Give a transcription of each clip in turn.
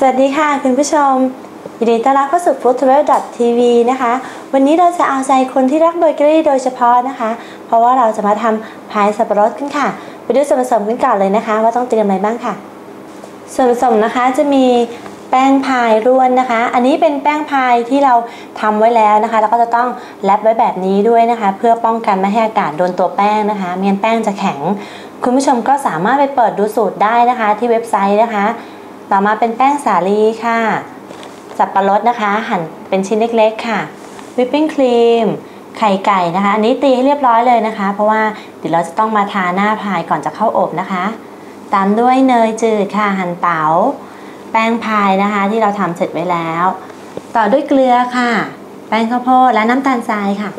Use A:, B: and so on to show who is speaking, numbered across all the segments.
A: สวัสดีค่ะคุณผู้ชม ยินดีต้อนรับเข้าสู่ Food Travel TV นะคะ วันนี้เราจะเอาใจคนที่รักเบเกอรี่โดยเฉพาะนะคะ เพราะว่าเราจะมาทำพายสับปะรดกันค่ะ ไปดูส่วนผสมกันก่อนเลยนะคะ ว่าต้องเตรียมอะไรบ้างค่ะ ส่วนผสมนะคะจะมีแป้งพายร่วนนะคะ อันนี้เป็นแป้งพายที่เราทำไว้แล้วนะคะ แล้วก็จะต้องแรปไว้แบบนี้ด้วยนะคะ เพื่อป้องกันไม่ให้อากาศโดนตัวแป้งนะคะไม่งั้นแป้งจะแข็ง คุณผู้ชมก็สามารถไปเปิดดูสูตรได้นะคะ ที่เว็บไซต์นะคะ ต่อมาเป็นแป้งสาลีค่ะ สับปะรดนะคะ หั่นเป็นชิ้นเล็กๆค่ะ วิปปิ้งครีม ไข่ไก่นะคะ อันนี้ตีให้เรียบร้อยเลยนะคะ เพราะว่าเดี๋ยวเราจะต้องมาทาหน้าพายก่อนจะเข้าอบนะคะ ตามด้วยเนยจืดค่ะ หั่นเตา๋า แป้งพายนะคะ ที่เราทำเสร็จไว้แล้ว ต่อด้วยเกลือค่ะ แป้งข้าวโพดและน้ำตาลทรายค่ะ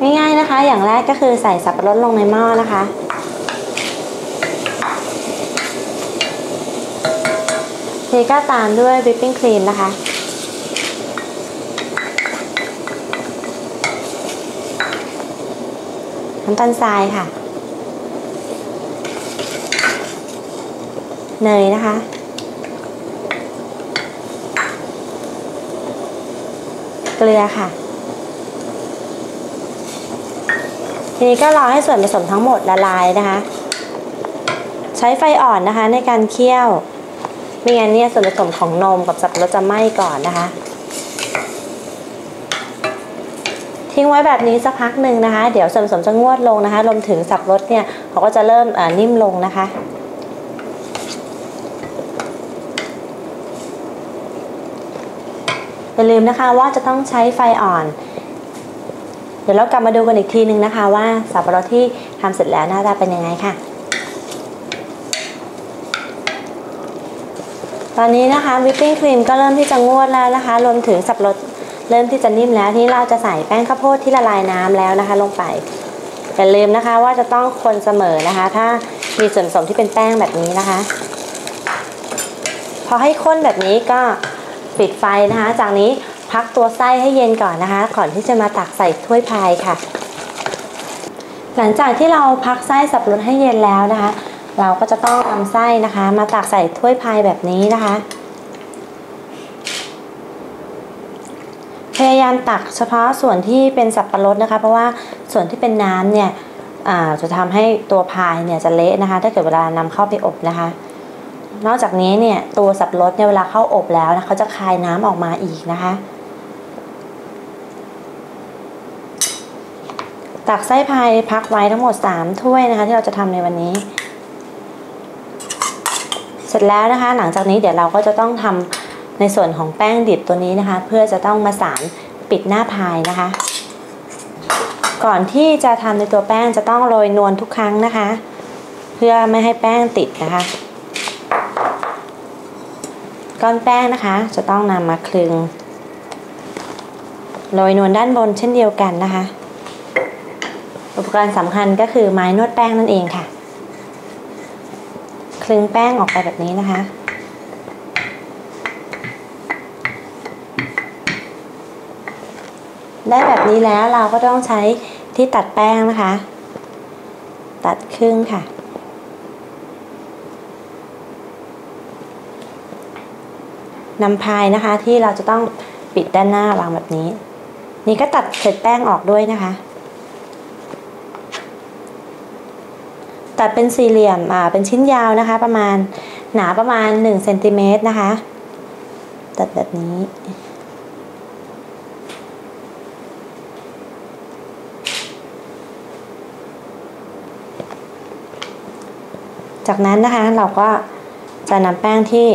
A: ง่ายๆนะคะ อย่างแรกก็คือใส่สับปะรดลงในหม้อนะคะ ทีก็ตามด้วยวิปปิ้งครีมนะคะ น้ำตาลทรายค่ะ เนยนะคะ เกลือค่ะ ทีนี้ก็รอให้ส่วนผสมทั้งหมดละลายนะคะ ใช้ไฟอ่อนนะคะในการเคี่ยว ไม่งั้นเนี่ยส่วนผสมของนมกับสับปะรดจะไหม้ก่อนนะคะ ทิ้งไว้แบบนี้สักพักหนึ่งนะคะ เดี๋ยวส่วนผสมจะงวดลงนะคะรวมถึงสับปะรดเนี่ยเขาก็จะเริ่มนิ่มลงนะคะอย่าลืมนะคะว่าจะต้องใช้ไฟอ่อน เดี๋ยวเรากลับมาดูกันอีกทีนึงนะคะ ว่าสับปะรดที่ทำเสร็จแล้วหน้าตาเป็นยังไงค่ะ ตอนนี้นะคะวิปปิ้งครีมก็เริ่มที่จะงวดแล้วนะคะ รวมถึงสับปะรดเริ่มที่จะนิ่มแล้วที่เราจะใส่แป้งข้าวโพดที่ละลายน้ำแล้วนะคะ ลงไปอย่าลืมนะคะว่าจะต้องคนเสมอนะคะ ถ้ามีส่วนผสมที่เป็นแป้งแบบนี้นะคะ พอให้ข้นแบบนี้ก็ปิดไฟนะคะ จากนี้พักตัวไส้ให้เย็นก่อนนะคะ ก่อนที่จะมาตักใส่ถ้วยพายค่ะ หลังจากที่เราพักไส้สับปะรดให้เย็นแล้วนะคะ เราก็จะต้องนำไส้นะคะ มาตักใส่ถ้วยพายแบบนี้นะคะ พยายามตักเฉพาะส่วนที่เป็นสับปะรดนะคะ เพราะว่าส่วนที่เป็นน้ำเนี่ยจะทำให้ตัวพายเนี่ยจะเละนะคะ ถ้าเกิดเวลานำเข้าไปอบนะคะ นอกจากนี้เนี่ยตัวสับปะรดเนี่ยเวลาเข้าอบแล้วนะเขาจะคายน้ำออกมาอีกนะคะตักไส้พายพักไว้ทั้งหมด 3 ถ้วยนะคะ ที่เราจะทำในวันนี้ สร็จแล้วนะคะ หลังจากนี้เดี๋ยวเราก็จะต้องทำในส่วนของแป้งดิบตัวนี้นะคะ เพื่อจะต้องมาสารปิดหน้าพายนะคะ ก่อนที่จะทำในตัวแป้งจะต้องโรยนวลทุกครั้งนะคะ เพื่อไม่ให้แป้งติดนะคะ ก้อนแป้งนะคะ จะต้องนำมาคลึงโรยนวลด้านบนเช่นเดียวกันนะคะ อุปกรณ์สำคัญก็คือไม้นวดแป้งนั่นเองค่ะ คลึงแป้งออกไปแบบนี้นะคะ ได้แบบนี้แล้วเราก็ต้องใช้ที่ตัดแป้งนะคะ ตัดครึ่งค่ะ นำพายนะคะที่เราจะต้องปิดด้านหน้าวางแบบนี้ นี่ก็ตัดเศษแป้งออกด้วยนะคะ ตัดเป็นสี่เหลี่ยมอ่าเป็นชิ้นยาวนะคะ ประมาณหนาประมาณ1เซนติเมตรนะคะ ตัดแบบนี้จากนั้นนะคะเราก็จะนำแป้งที่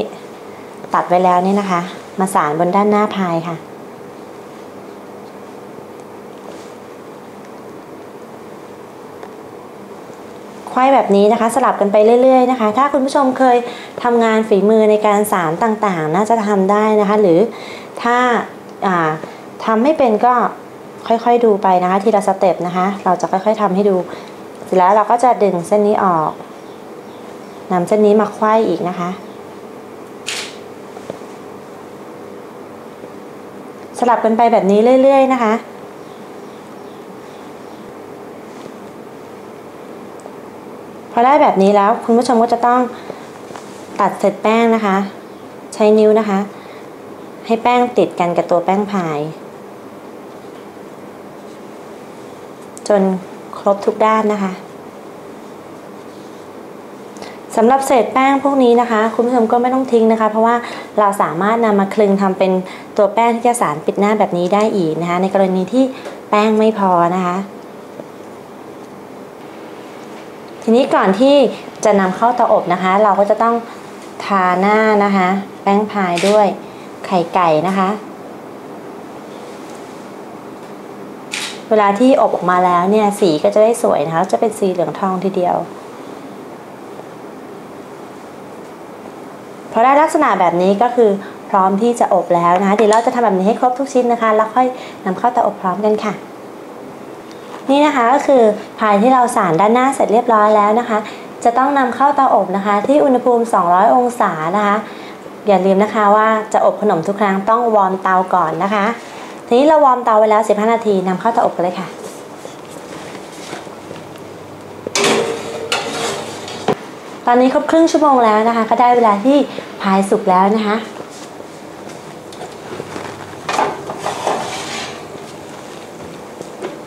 A: ตัดไว้แล้วนี่นะคะ มาสานบนด้านหน้าพายค่ะ ควายแบบนี้นะคะ สลับกันไปเรื่อยๆนะคะ ถ้าคุณผู้ชมเคยทำงานฝีมือในการสารต่างๆ น่าจะทำได้นะคะ หรือถ้าทำไม่เป็นก็ค่อยๆดูไปนะคะ ทีละสเต็ปนะคะ เราจะค่อยๆทำให้ดู เสร็จแล้วเราก็จะดึงเส้นนี้ออกนำเส้นนี้มาควายอีกนะคะสลับกันไปแบบนี้เรื่อย ๆ นะคะ พ อได้แบบนี้แล้วคุณผู้ชมก็จะต้องตัดเศษแป้งนะคะ ใช้นิ้วนะคะ ให้แป้งติดกันกับตัวแป้งพาย จนครบทุกด้านนะคะสำหรับเศษแป้งพวกนี้นะคะ คุณผู้ชมก็ไม่ต้องทิ้งนะคะ เพราะว่าเราสามารถนำมาคลึงทำเป็นตัวแป้งที่จะสารปิดหน้าแบบนี้ได้อีกนะคะ ในกรณีที่แป้งไม่พอนะคะ ทีนี้ก่อนที่จะนำเข้าเตาอบนะคะ เราก็จะต้องทาหน้านะคะ แป้งพายด้วยไข่ไก่นะคะ เวลาที่อบออกมาแล้วเนี่ยสีก็จะได้สวยนะคะจะเป็นสีเหลืองทองทีเดียวพอได้ลักษณะแบบนี้ก็คือพร้อมที่จะอบแล้วนะคะ เดี๋ยวเราจะทำแบบนี้ให้ครบทุกชิ้นนะคะ แล้วค่อยนำเข้าเตาอบพร้อมกันค่ะ นี่นะคะก็คือพายที่เราสารด้านหน้าเสร็จเรียบร้อยแล้วนะคะ จะต้องนำเข้าเตาอบนะคะ ที่อุณหภูมิ 200 องศานะคะ อย่าลืมนะคะว่าจะอบขนมทุกครั้งต้องวอร์มเตาก่อนนะคะ ทีนี้เราวอร์มเตาไว้แล้ว 15 นาทีนำเข้าเตาอบกันเลยค่ะตอนนี้ครบครึ่งชั่วโมงแล้วนะคะ ก็ได้เวลาที่พายสุกแล้วนะคะ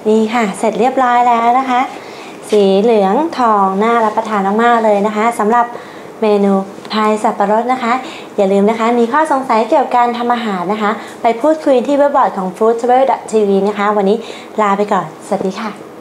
A: นี่ค่ะ เสร็จเรียบร้อยแล้วนะคะ สีเหลืองทองน่ารับประทานมากๆเลยนะคะสำหรับเมนูพายสับปะรดนะคะ อย่าลืมนะคะ มีข้อสงสัยเกี่ยวกับการทำอาหารนะคะ ไปพูดคุยที่เว็บบอร์ดของ foodtravel.tv นะคะ วันนี้ลาไปก่อน สวัสดีค่ะ